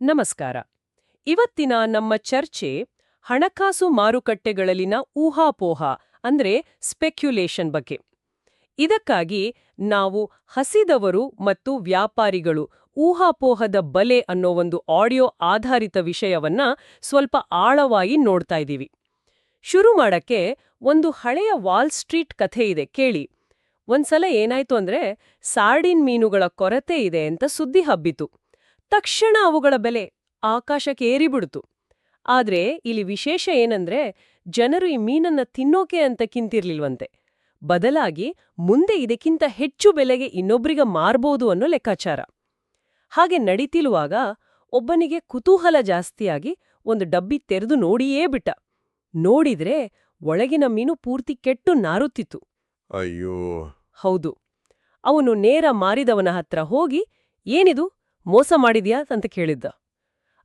ನಮಸ್ಕಾರ. ಇವತ್ತಿನ ನಮ್ಮ ಚರ್ಚೆ ಹಣಕಾಸು ಮಾರುಕಟ್ಟೆಗಳಲ್ಲಿನ ಊಹಾಪೋಹ ಅಂದ್ರೆ ಸ್ಪೆಕ್ಯುಲೇಷನ್ ಬಗ್ಗೆ. ಇದಕ್ಕಾಗಿ ನಾವು ಹಸಿದವರು ಮತ್ತು ವ್ಯಾಪಾರಿಗಳು ಊಹಾಪೋಹದ ಬಲೆ ಅನ್ನೋ ಒಂದು ಆಡಿಯೋ ಆಧಾರಿತ ವಿಷಯವನ್ನ ಸ್ವಲ್ಪ ಆಳವಾಗಿ ನೋಡ್ತಾ ಇದ್ದೀವಿ. ಶುರು ಮಾಡಕ್ಕೆ ಒಂದು ಹಳೆಯ ವಾಲ್ ಸ್ಟ್ರೀಟ್ ಕಥೆ ಇದೆ, ಕೇಳಿ. ಒಂದ್ಸಲ ಏನಾಯ್ತು ಅಂದ್ರೆ ಸಾರ್ಡಿನ್ ಮೀನುಗಳ ಕೊರತೆ ಇದೆ ಅಂತ ಸುದ್ದಿ ಹಬ್ಬಿತು. ತಕ್ಷಣ ಅವುಗಳ ಬೆಲೆ ಆಕಾಶಕ್ಕೆ ಏರಿಬಿಡ್ತು. ಆದ್ರೆ ಇಲ್ಲಿ ವಿಶೇಷ ಏನಂದ್ರೆ ಜನರು ಈ ಮೀನನ್ನ ತಿನ್ನೋಕೆ ಅಂತ ಕಿಂತಿರ್ಲಿಲ್ವಂತೆ. ಬದಲಾಗಿ ಮುಂದೆ ಇದಕ್ಕಿಂತ ಹೆಚ್ಚು ಬೆಲೆಗೆ ಇನ್ನೊಬ್ರಿಗ ಮಾರ್ಬೋದು ಅನ್ನೋ ಲೆಕ್ಕಾಚಾರ. ಹಾಗೆ ನಡೀತಿರುವಾಗ ಒಬ್ಬನಿಗೆ ಕುತೂಹಲ ಜಾಸ್ತಿಯಾಗಿ ಒಂದು ಡಬ್ಬಿ ತೆರೆದು ನೋಡಿಯೇ ಬಿಟ್ಟ. ನೋಡಿದ್ರೆ ಒಳಗಿನ ಮೀನು ಪೂರ್ತಿ ಕೆಟ್ಟು ನಾರುತ್ತಿತ್ತು. ಅಯ್ಯೋ. ಹೌದು. ಅವನು ನೇರ ಮಾರಿದವನ ಹತ್ರ ಹೋಗಿ ಏನಿದು? ಮೋಸ ಮಾಡಿದ್ಯಾ ಅಂತ ಕೇಳಿದ್ದ.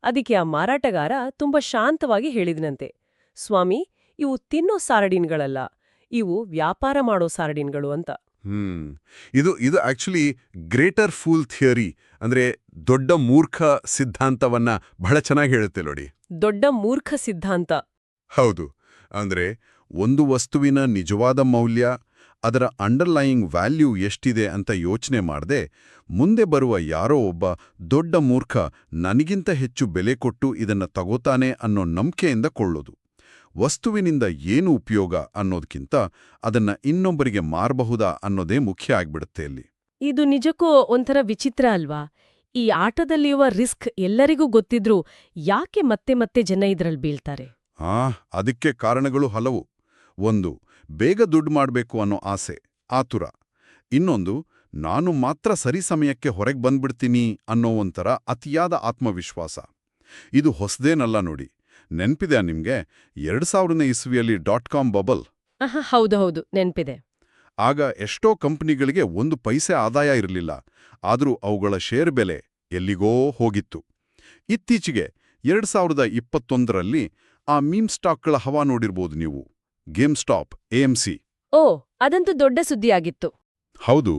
ಅದಕ್ಕೆ ಆ ಮಾರಾಟಗಾರ ತುಂಬಾ ಶಾಂತವಾಗಿ ಹೇಳಿದನಂತೆ. ಸ್ವಾಮಿ ಇವು ತಿನ್ನೋ ಸಾರಡಿನ್ಗಳಲ್ಲ ಇವು ವ್ಯಾಪಾರ ಮಾಡೋ ಸಾರಡಿನ್ಗಳು ಅಂತ. ಹ್ಮ್. ಇದು ಇದು ಆಕ್ಚುಲಿ ಗ್ರೇಟರ್ ಫೂಲ್ ಥಿಯರಿ ಅಂದ್ರೆ ದೊಡ್ಡ ಮೂರ್ಖ ಸಿದ್ಧಾಂತವನ್ನ ಬಹಳ ಚೆನ್ನಾಗಿ ಹೇಳುತ್ತೆ ನೋಡಿ. ದೊಡ್ಡ ಮೂರ್ಖ ಸಿದ್ಧಾಂತ. ಹೌದು. ಅಂದ್ರೆ ಒಂದು ವಸ್ತುವಿನ ನಿಜವಾದ ಮೌಲ್ಯ ಅದರ ಅಂಡರ್ಲೈಯಿಂಗ್ ವ್ಯಾಲ್ಯೂ ಎಷ್ಟಿದೆ ಅಂತ ಯೋಚನೆ ಮಾಡದೆ ಮುಂದೆ ಬರುವ ಯಾರೋ ಒಬ್ಬ ದೊಡ್ಡ ಮೂರ್ಖ ನನಗಿಂತ ಹೆಚ್ಚು ಬೆಲೆ ಕೊಟ್ಟು ಇದನ್ನ ತಗೋತಾನೆ ಅನ್ನೋ ನಂಬಿಕೆಯಿಂದ ಕೊಳ್ಳೋದು. ವಸ್ತುವಿನಿಂದ ಏನು ಉಪಯೋಗ ಅನ್ನೋದಕ್ಕಿಂತ ಅದನ್ನ ಇನ್ನೊಬ್ಬರಿಗೆ ಮಾರಬಹುದಾ ಅನ್ನೋದೇ ಮುಖ್ಯ ಆಗ್ಬಿಡುತ್ತೆ ಇಲ್ಲಿ ಇದು ನಿಜಕ್ಕೂ ಒಂಥರ ವಿಚಿತ್ರ ಅಲ್ವಾ? ಈ ಆಟದಲ್ಲಿರುವ ರಿಸ್ಕ್ ಎಲ್ಲರಿಗೂ ಗೊತ್ತಿದ್ರೂ ಯಾಕೆ ಮತ್ತೆ ಮತ್ತೆ ಜನ ಇದರಲ್ಲಿ ಬೀಳ್ತಾರೆ? ಆ ಅದಕ್ಕೆ ಕಾರಣಗಳು ಹಲವು. ಒಂದು ಬೇಗ ದುಡ್ಡು ಮಾಡಬೇಕು ಅನ್ನೋ ಆಸೆ ಆತುರ. ಇನ್ನೊಂದು ನಾನು ಮಾತ್ರ ಸರಿ ಸಮಯಕ್ಕೆ ಹೊರಗೆ ಬಂದ್ಬಿಡ್ತೀನಿ ಅನ್ನೋ ಒಂಥರ ಅತಿಯಾದ ಆತ್ಮವಿಶ್ವಾಸ. ಇದು ಹೊಸದೇನಲ್ಲ ನೋಡಿ. ನೆನ್ಪಿದೆ ನಿಮ್ಗೆ? ಎರಡು ಸಾವಿರನೇ ಇಸ್ವಿಯಲ್ಲಿ ಡಾಟ್ ಕಾಮ್ ಬಬಲ್. ಹೌದು ಹೌದು. ನೆನ್ಪಿದೆ. ಆಗ ಎಷ್ಟೋ ಕಂಪ್ನಿಗಳಿಗೆ ಒಂದು ಪೈಸೆ ಆದಾಯ ಇರಲಿಲ್ಲ. ಆದರೂ ಅವುಗಳ ಶೇರ್ ಬೆಲೆ ಎಲ್ಲಿಗೋ ಹೋಗಿತ್ತು. ಇತ್ತೀಚೆಗೆ ಎರಡು ಸಾವಿರದ ಇಪ್ಪತ್ತೊಂದರಲ್ಲಿ ಆ ಮೀಮ್ ಸ್ಟಾಕ್ಗಳ ಹವಾ ನೋಡಿರ್ಬೋದು ನೀವು. ಗೇಮ್ ಸ್ಟಾಪ್ ಎಎಂಸಿ ಓ ಅದಂತೂ ದೊಡ್ಡ ಸುದ್ದಿಯಾಗಿತ್ತು. ಹೌದು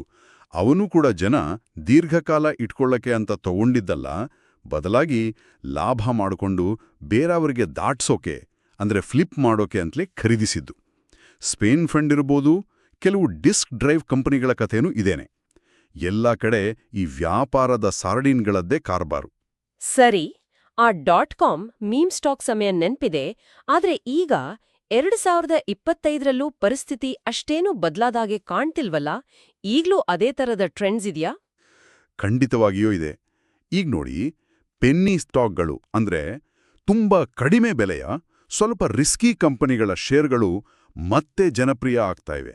ಅವನು ಕೂಡ ಜನ ದೀರ್ಘಕಾಲ ಇಟ್ಕೊಳ್ಳಕ್ಕೆ ಅಂತ ತಗೊಂಡಿದ್ದಲ್ಲ ಬದಲಾಗಿ ಲಾಭ ಮಾಡಿಕೊಂಡು ಬೇರೆಯವರಿಗೆ ದಾಟ್ಸೋಕೆ ಅಂದ್ರೆ ಫ್ಲಿಪ್ ಮಾಡೋಕೆ ಅಂತಲೇ ಖರೀದಿಸಿದ್ದು. ಸ್ಪೇನ್ ಫಂಡ್ ಇರ್ಬೋದು ಕೆಲವು ಡಿಸ್ಕ್ ಡ್ರೈವ್ ಕಂಪನಿಗಳ ಕಥೆನೂ ಇದೇನೆ. ಎಲ್ಲ ಕಡೆ ಈ ವ್ಯಾಪಾರದ ಸಾರ್ಡಿನ್ಗಳದ್ದೇ ಕಾರ್ಬಾರು. ಸರಿ ಆ ಡಾಟ್ ಕಾಮ್ ಮೀಮ್ ಸ್ಟಾಕ್ ಸಮಯ ನೆನ್ಪಿದೆ ಆದರೆ ಈಗ ಎರಡು ಸಾವಿರದ ಇಪ್ಪತ್ತೈದರಲ್ಲೂ ಪರಿಸ್ಥಿತಿ ಅಷ್ಟೇನೂ ಬದಲಾದಾಗೆ ಕಾಣ್ತಿಲ್ವಲ್ಲ? ಈಗ್ಲೂ ಅದೇ ತರದ ಟ್ರೆಂಡ್ಸ್ ಇದೆಯಾ? ಖಂಡಿತವಾಗಿಯೂ ಇದೆ. ಈಗ ನೋಡಿ ಪೆನ್ನಿ ಸ್ಟಾಕ್ಗಳು ಅಂದ್ರೆ ತುಂಬಾ ಕಡಿಮೆ ಬೆಲೆಯ ಸ್ವಲ್ಪ ರಿಸ್ಕಿ ಕಂಪನಿಗಳ ಶೇರ್ಗಳು ಮತ್ತೆ ಜನಪ್ರಿಯ ಆಗ್ತಾ ಇವೆ.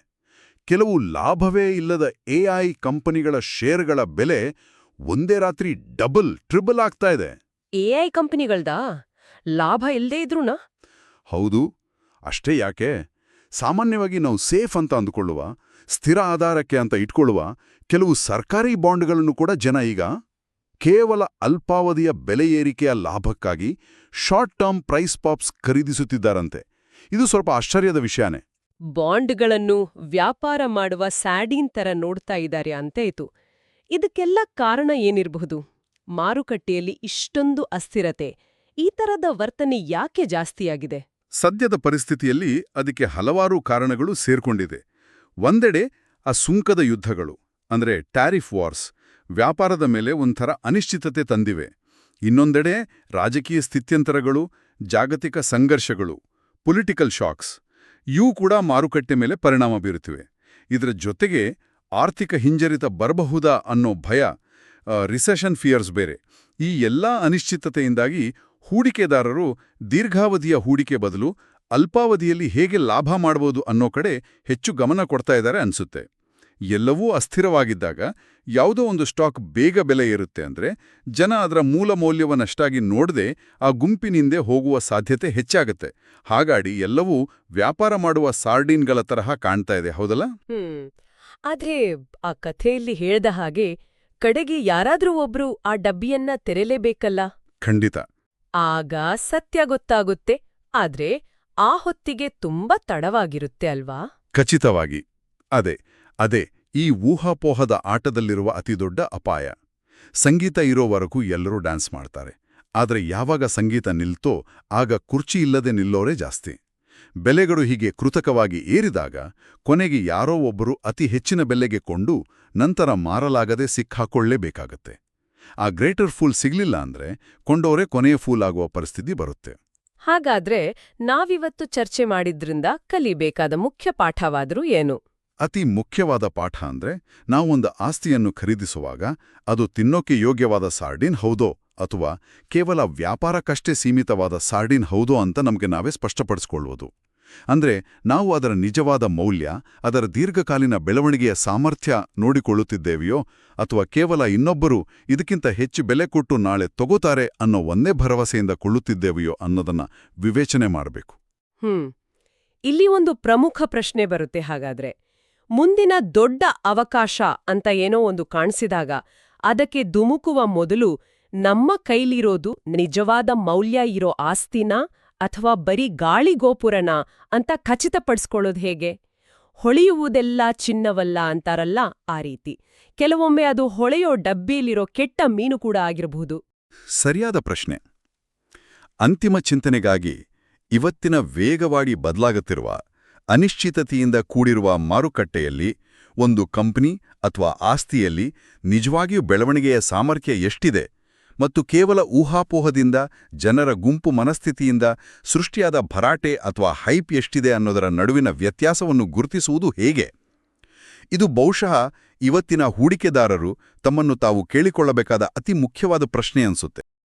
ಕೆಲವು ಲಾಭವೇ ಇಲ್ಲದ ಎಐ ಕಂಪನಿಗಳ ಶೇರ್ಗಳ ಬೆಲೆ ಒಂದೇ ರಾತ್ರಿ ಡಬಲ್ ಟ್ರಿಬಲ್ ಆಗ್ತಾ ಇದೆ. ಎಐ ಕಂಪನಿಗಳ್ದಾ? ಲಾಭ ಇಲ್ಲದೇ ಇದ್ರೂನಾ? ಹೌದು. ಅಷ್ಟೇ ಯಾಕೆ? ಸಾಮಾನ್ಯವಾಗಿ ನಾವು ಸೇಫ್ ಅಂತ ಅಂದುಕೊಳ್ಳುವ, ಸ್ಥಿರ ಆಧಾರಕ್ಕೆ ಅಂತ ಇಟ್ಕೊಳ್ಳುವ ಕೆಲವು ಸರ್ಕಾರಿ ಬಾಂಡ್ಗಳನ್ನು ಕೂಡ ಜನ ಈಗ ಕೇವಲ ಅಲ್ಪಾವಧಿಯ ಬೆಲೆ ಏರಿಕೆಯ ಲಾಭಕ್ಕಾಗಿ ಶಾರ್ಟ್ ಟರ್ಮ್ ಪ್ರೈಸ್ ಪಾಪ್ಸ್ ಖರೀದಿಸುತ್ತಿದ್ದಾರಂತೆ. ಇದು ಸ್ವಲ್ಪ ಆಶ್ಚರ್ಯದ ವಿಷಯನೇ. ಬಾಂಡ್ಗಳನ್ನು ವ್ಯಾಪಾರ ಮಾಡುವ ಸ್ಯಾಡೀನ್ ತರ ನೋಡ್ತಾ ಇದ್ದಾರೆ ಅಂತಾಯ್ತು ಇದಕ್ಕೆಲ್ಲ ಕಾರಣ ಏನಿರಬಹುದು? ಮಾರುಕಟ್ಟೆಯಲ್ಲಿ ಇಷ್ಟೊಂದು ಅಸ್ಥಿರತೆ, ಈ ತರದ ವರ್ತನೆ ಯಾಕೆ ಜಾಸ್ತಿಯಾಗಿದೆ? ಸದ್ಯದ ಪರಿಸ್ಥಿತಿಯಲ್ಲಿ ಅದಕ್ಕೆ ಹಲವಾರು ಕಾರಣಗಳು ಸೇರ್ಕೊಂಡಿದೆ. ಒಂದೆಡೆ ಆ ಸುಂಕದ ಯುದ್ಧಗಳು, ಅಂದ್ರೆ ಟ್ಯಾರಿಫ್ ವಾರ್ಸ್ ವ್ಯಾಪಾರದ ಮೇಲೆ ಒಂಥರ ಅನಿಶ್ಚಿತತೆ ತಂದಿವೆ. ಇನ್ನೊಂದೆಡೆ ರಾಜಕೀಯ ಸ್ಥಿತ್ಯಂತರಗಳು, ಜಾಗತಿಕ ಸಂಘರ್ಷಗಳು ಪೊಲಿಟಿಕಲ್ ಶಾಕ್ಸ್ ಇವು ಕೂಡ ಮಾರುಕಟ್ಟೆ ಮೇಲೆ ಪರಿಣಾಮ ಬೀರುತ್ತಿವೆ. ಇದರ ಜೊತೆಗೆ ಆರ್ಥಿಕ ಹಿಂಜರಿತ ಬರಬಹುದಾ ಅನ್ನೋ ಭಯ ರಿಸೆಷನ್ ಫಿಯರ್ಸ್ ಬೇರೆ. ಈ ಎಲ್ಲಾ ಅನಿಶ್ಚಿತತೆಯಿಂದಾಗಿ ಹೂಡಿಕೆದಾರರು ದೀರ್ಘಾವಧಿಯ ಹೂಡಿಕೆ ಬದಲು ಅಲ್ಪಾವಧಿಯಲ್ಲಿ ಹೇಗೆ ಲಾಭ ಮಾಡಬಹುದು ಅನ್ನೋ ಕಡೆ ಹೆಚ್ಚು ಗಮನ ಕೊಡ್ತಾ ಇದ್ದಾರೆ ಅನ್ಸುತ್ತೆ. ಎಲ್ಲವೂ ಅಸ್ಥಿರವಾಗಿದ್ದಾಗ ಯಾವುದೋ ಒಂದು ಸ್ಟಾಕ್ ಬೇಗ ಬೆಲೆ ಇರುತ್ತೆ ಅಂದ್ರೆ ಜನ ಅದರ ಮೂಲ ಮೌಲ್ಯವನ್ನಷ್ಟಾಗಿ ನೋಡದೆ ಆ ಗುಂಪಿನಿಂದೆ ಹೋಗುವ ಸಾಧ್ಯತೆ ಹೆಚ್ಚಾಗುತ್ತೆ. ಹಾಗಾಡಿ ಎಲ್ಲವೂ ವ್ಯಾಪಾರ ಮಾಡುವ ಸಾರ್ಡಿನ್ಗಳ ತರಹ ಕಾಣ್ತಾ ಇದೆ ಹೌದಲ್ಲ? ಆದ್ರೆ ಆ ಕಥೆಯಲ್ಲಿ ಹೇಳ್ದ ಹಾಗೆ ಕಡೆಗೆ ಯಾರಾದ್ರೂ ಒಬ್ರು ಆ ಡಬ್ಬಿಯನ್ನ ತೆರೆಲೇಬೇಕಲ್ಲ? ಖಂಡಿತ. ಆಗ ಸತ್ಯ ಗೊತ್ತಾಗುತ್ತೆ, ಆದ್ರೆ ಆ ಹೊತ್ತಿಗೆ ತುಂಬಾ ತಡವಾಗಿರುತ್ತೆ ಅಲ್ವಾ? ಖಚಿತವಾಗಿ. ಅದೇ ಅದೇ, ಈ ಊಹಾಪೋಹದ ಆಟದಲ್ಲಿರುವ ಅತಿದೊಡ್ಡ ಅಪಾಯ. ಸಂಗೀತ ಇರೋವರೆಗೂ ಎಲ್ಲರೂ ಡ್ಯಾನ್ಸ್ ಮಾಡ್ತಾರೆ. ಆದರೆ ಯಾವಾಗ ಸಂಗೀತ ನಿಲ್ತೋ, ಆಗ ಕುರ್ಚಿ ಇಲ್ಲದೆ ನಿಲ್ಲೋರೇ ಜಾಸ್ತಿ. ಬೆಲೆಗಳು ಹೀಗೆ ಕೃತಕವಾಗಿ ಏರಿದಾಗ, ಕೊನೆಗೆ ಯಾರೋ ಒಬ್ಬರು ಅತಿ ಹೆಚ್ಚಿನ ಬೆಲೆಗೆ ಕೊಂಡು ನಂತರ ಮಾರಲಾಗದೆ ಸಿಕ್ಕಾಕೊಳ್ಳೇಬೇಕಾಗತ್ತೆ. ಆ ಗ್ರೇಟರ್ ಫೂಲ್ ಸಿಗ್ಲಿಲ್ಲ ಅಂದ್ರೆ ಕೊಂಡೋರೆ ಕೊನೆಯ ಫೂಲ್ ಆಗುವ ಪರಿಸ್ಥಿತಿ ಬರುತ್ತೆ. ಹಾಗಾದ್ರೆ ನಾವಿವತ್ತು ಚರ್ಚೆ ಮಾಡಿದ್ರಿಂದ ಕಲಿಬೇಕಾದ ಮುಖ್ಯ ಪಾಠವಾದರೂ ಏನು? ಅತಿ ಮುಖ್ಯವಾದ ಪಾಠ ಅಂದ್ರೆ ನಾವೊಂದು ಆಸ್ತಿಯನ್ನು ಖರೀದಿಸುವಾಗ ಅದು ತಿನ್ನೋಕೆ ಯೋಗ್ಯವಾದ ಸಾರ್ಡಿನ್ ಹೌದೋ ಅಥವಾ ಕೇವಲ ವ್ಯಾಪಾರಕ್ಕಷ್ಟೇ ಸೀಮಿತವಾದ ಸಾರ್ಡಿನ್ ಹೌದೋ ಅಂತ ನಮಗೆ ನಾವೇ ಸ್ಪಷ್ಟಪಡಿಸ್ಕೊಳ್ಳುವುದು ಅಂದ್ರೆ ನಾವು ಅದರ ನಿಜವಾದ ಮೌಲ್ಯ, ಅದರ ದೀರ್ಘಕಾಲೀನ ಬೆಳವಣಿಗೆಯ ಸಾಮರ್ಥ್ಯ ನೋಡಿಕೊಳ್ಳುತ್ತಿದ್ದೇವೆಯೋ, ಅಥವಾ ಕೇವಲ ಇನ್ನೊಬ್ಬರು ಇದಕ್ಕಿಂತ ಹೆಚ್ಚು ಬೆಲೆ ಕೊಟ್ಟು ನಾಳೆ ತಗೋತಾರೆ ಅನ್ನೋ ಒಂದೇ ಭರವಸೆಯಿಂದ ಕೊಳ್ಳುತ್ತಿದ್ದೇವೆಯೋ ಅನ್ನೋದನ್ನ ವಿವೇಚನೆ ಮಾಡಬೇಕು. ಹ್ಮ್. ಇಲ್ಲಿ ಒಂದು ಪ್ರಮುಖ ಪ್ರಶ್ನೆ ಬರುತ್ತೆ ಹಾಗಾದ್ರೆ. ಮುಂದಿನ ದೊಡ್ಡ ಅವಕಾಶ ಅಂತ ಏನೋ ಒಂದು ಕಾಣಿಸಿದಾಗ ಅದಕ್ಕೆ ಧುಮುಕುವ ಮೊದಲು ನಮ್ಮ ಕೈಲಿರೋದು ನಿಜವಾದ ಮೌಲ್ಯ ಇರೋ ಆಸ್ತಿನಾ ಅಥವಾ ಬರೀ ಗಾಳಿಗೋಪುರನ ಅಂತ ಖಚಿತಪಡಿಸ್ಕೊಳ್ಳೋದು ಹೇಗೆ? ಹೊಳೆಯುವುದೆಲ್ಲ ಚಿನ್ನವಲ್ಲ ಅಂತಾರಲ್ಲ ಆ ರೀತಿ. ಕೆಲವೊಮ್ಮೆ ಅದು ಹೊಳೆಯೋ ಡಬ್ಬಿಯಲ್ಲಿರೋ ಕೆಟ್ಟ ಮೀನು ಕೂಡ ಆಗಿರಬಹುದು. ಸರಿಯಾದ ಪ್ರಶ್ನೆ. ಅಂತಿಮ ಚಿಂತನೆಗಾಗಿ ಇವತ್ತಿನ ವೇಗವಾಡಿ ಬದಲಾಗುತ್ತಿರುವ, ಅನಿಶ್ಚಿತತೆಯಿಂದ ಕೂಡಿರುವ ಮಾರುಕಟ್ಟೆಯಲ್ಲಿ ಒಂದು ಕಂಪನಿ ಅಥವಾ ಆಸ್ತಿಯಲ್ಲಿ ನಿಜವಾಗಿಯೂ ಬೆಳವಣಿಗೆಯ ಸಾಮರ್ಥ್ಯ ಎಷ್ಟಿದೆ ಮತ್ತು ಕೇವಲ ಊಹಾಪೋಹದಿಂದ, ಜನರ ಗುಂಪು ಮನಸ್ಥಿತಿಯಿಂದ, ಸೃಷ್ಟಿಯಾದ ಭರಾಟೆ ಅಥವಾ ಹೈಪ್ ಎಷ್ಟಿದೆ ಅನ್ನೋದರ ನಡುವಿನ ವ್ಯತ್ಯಾಸವನ್ನು ಗುರುತಿಸುವುದು ಹೇಗೆ? ಇದು ಬಹುಶಃ ಇವತ್ತಿನ ಹೂಡಿಕೆದಾರರು ತಮ್ಮನ್ನು ತಾವು ಕೇಳಿಕೊಳ್ಳಬೇಕಾದ ಅತಿ ಮುಖ್ಯವಾದ ಪ್ರಶ್ನೆ ಅನ್ಸುತ್ತೆ.